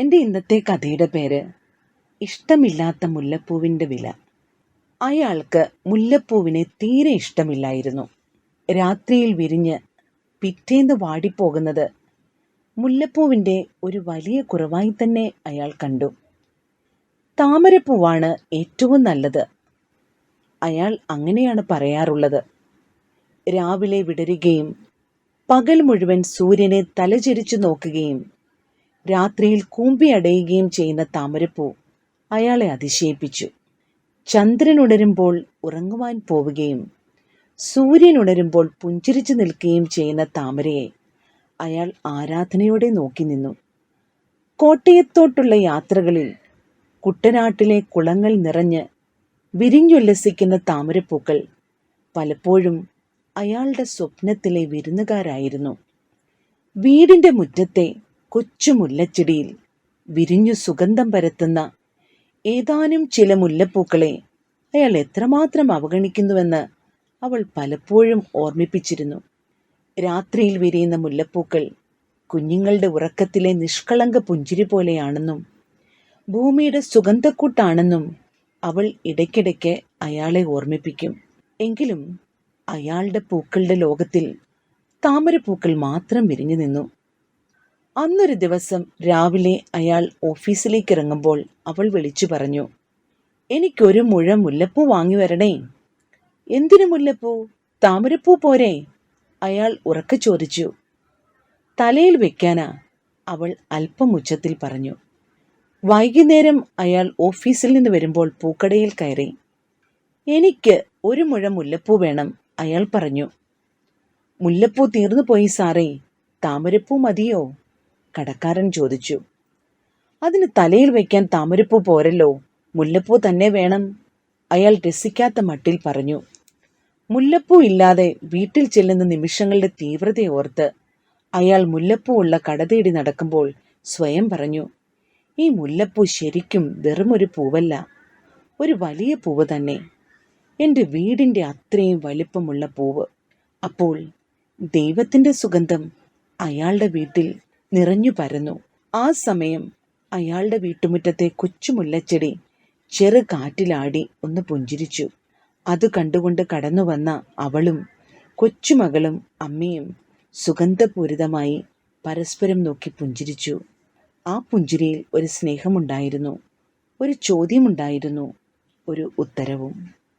എന്റെ ഇന്നത്തെ കഥയുടെ പേര് ഇഷ്ടമില്ലാത്ത മുല്ലപ്പൂവിന്റെ വില. അയാൾക്ക് മുല്ലപ്പൂവിനെ തീരെ ഇഷ്ടമില്ലായിരുന്നു. രാത്രിയിൽ വിരിഞ്ഞ് പിറ്റേന്ന് വാടിപ്പോകുന്നത് മുല്ലപ്പൂവിന്റെ ഒരു വലിയ കുറവായി തന്നെ അയാൾ കണ്ടു. താമരപ്പൂവാണ് ഏറ്റവും നല്ലത്. അയാൾ അങ്ങനെയാണ് പറയാറുള്ളത്. രാവിലെ വിടരുകയും പകൽ മുഴുവൻ സൂര്യനെ തലചെരിച്ചു നോക്കുകയും രാത്രിയിൽ കൂമ്പിയടയുകയും ചെയ്യുന്ന താമരപ്പൂ അയാളെ അതിശയിപ്പിച്ചു. ചന്ദ്രൻ ഉണരുമ്പോൾ ഉറങ്ങുവാൻ പോവുകയും സൂര്യൻ ഉണരുമ്പോൾ പുഞ്ചിരിച്ചു നിൽക്കുകയും ചെയ്യുന്ന താമരയെ അയാൾ ആരാധനയോടെ നോക്കി നിന്നു. കോട്ടയത്തോട്ടുള്ള യാത്രകളിൽ കുട്ടനാട്ടിലെ കുളങ്ങൾ നിറഞ്ഞ് വിരിഞ്ഞുല്ലസിക്കുന്ന താമരപ്പൂക്കൾ പലപ്പോഴും അയാളുടെ സ്വപ്നത്തിലെ വിരുന്നുകാരായിരുന്നു. വീടിന്റെ മുറ്റത്തെ കൊച്ചു മുല്ലച്ചെടിയിൽ വിരിഞ്ഞു സുഗന്ധം പരത്തുന്ന ഏതാനും ചില മുല്ലപ്പൂക്കളെ അയാൾ എത്രമാത്രം അവഗണിക്കുന്നുവെന്ന് അവൾ പലപ്പോഴും ഓർമ്മിപ്പിച്ചിരുന്നു. രാത്രിയിൽ വിരിയുന്ന മുല്ലപ്പൂക്കൾ കുഞ്ഞുങ്ങളുടെ ഉറക്കത്തിലെ നിഷ്കളങ്ക പുഞ്ചിരി പോലെയാണെന്നും ഭൂമിയുടെ സുഗന്ധക്കൂട്ടാണെന്നും അവൾ ഇടയ്ക്കിടയ്ക്ക് അയാളെ ഓർമ്മിപ്പിക്കും. എങ്കിലും അയാളുടെ പൂക്കളുടെ ലോകത്തിൽ താമരപ്പൂക്കൾ മാത്രം വിരിഞ്ഞു നിന്നു. അന്നൊരു ദിവസം രാവിലെ അയാൾ ഓഫീസിലേക്ക് ഇറങ്ങുമ്പോൾ അവൾ വിളിച്ചു പറഞ്ഞു എനിക്കൊരു മുഴ മുല്ലപ്പൂ വാങ്ങി വരണേ. എന്തിനു മുല്ലപ്പൂ? താമരപ്പൂ പോരെ? അയാൾ ഉറക്കെ ചോദിച്ചു. തലയിൽ വെക്കാനാ അവൾ അല്പം ഉച്ചത്തിൽ പറഞ്ഞു. വൈകുന്നേരം അയാൾ ഓഫീസിൽ നിന്ന് വരുമ്പോൾ പൂക്കടയിൽ കയറി. എനിക്ക് ഒരു മുഴ മുല്ലപ്പൂ വേണം അയാൾ പറഞ്ഞു. മുല്ലപ്പൂ തീർന്നു പോയി സാറേ താമരപ്പൂ മതിയോ? കടക്കാരൻ ചോദിച്ചു. അതിന് തലയിൽ വയ്ക്കാൻ താമരപ്പൂ പോരല്ലോ. മുല്ലപ്പൂ തന്നെ വേണം. അയാൾ രസിക്കാത്ത മട്ടിൽ പറഞ്ഞു. മുല്ലപ്പൂ ഇല്ലാതെ വീട്ടിൽ ചെല്ലുന്ന നിമിഷങ്ങളുടെ തീവ്രതയോർത്ത് അയാൾ മുല്ലപ്പൂ ഉള്ള കട തേടി നടക്കുമ്പോൾ സ്വയം പറഞ്ഞു ഈ മുല്ലപ്പൂ ശരിക്കും വെറുമൊരു പൂവല്ല. ഒരു വലിയ പൂവ് തന്നെ. എന്റെ വീടിന്റെ അത്രയും വലിപ്പമുള്ള പൂവ്. അപ്പോൾ ദൈവത്തിന്റെ സുഗന്ധം അയാളുടെ വീട്ടിൽ നിറഞ്ഞു പരന്നു. ആ സമയം അയാളുടെ വീട്ടുമുറ്റത്തെ കൊച്ചുമുല്ലച്ചെടി ചെറു കാറ്റിലാടി ഒന്ന് പുഞ്ചിരിച്ചു. അത് കണ്ടുകൊണ്ട് കടന്നു വന്ന അവളും കൊച്ചുമകളും അമ്മയും സുഗന്ധപൂരിതമായി പരസ്പരം നോക്കി പുഞ്ചിരിച്ചു. ആ പുഞ്ചിരിയിൽ ഒരു സ്നേഹമുണ്ടായിരുന്നു. ഒരു ചോദ്യമുണ്ടായിരുന്നു. ഒരു ഉത്തരവും.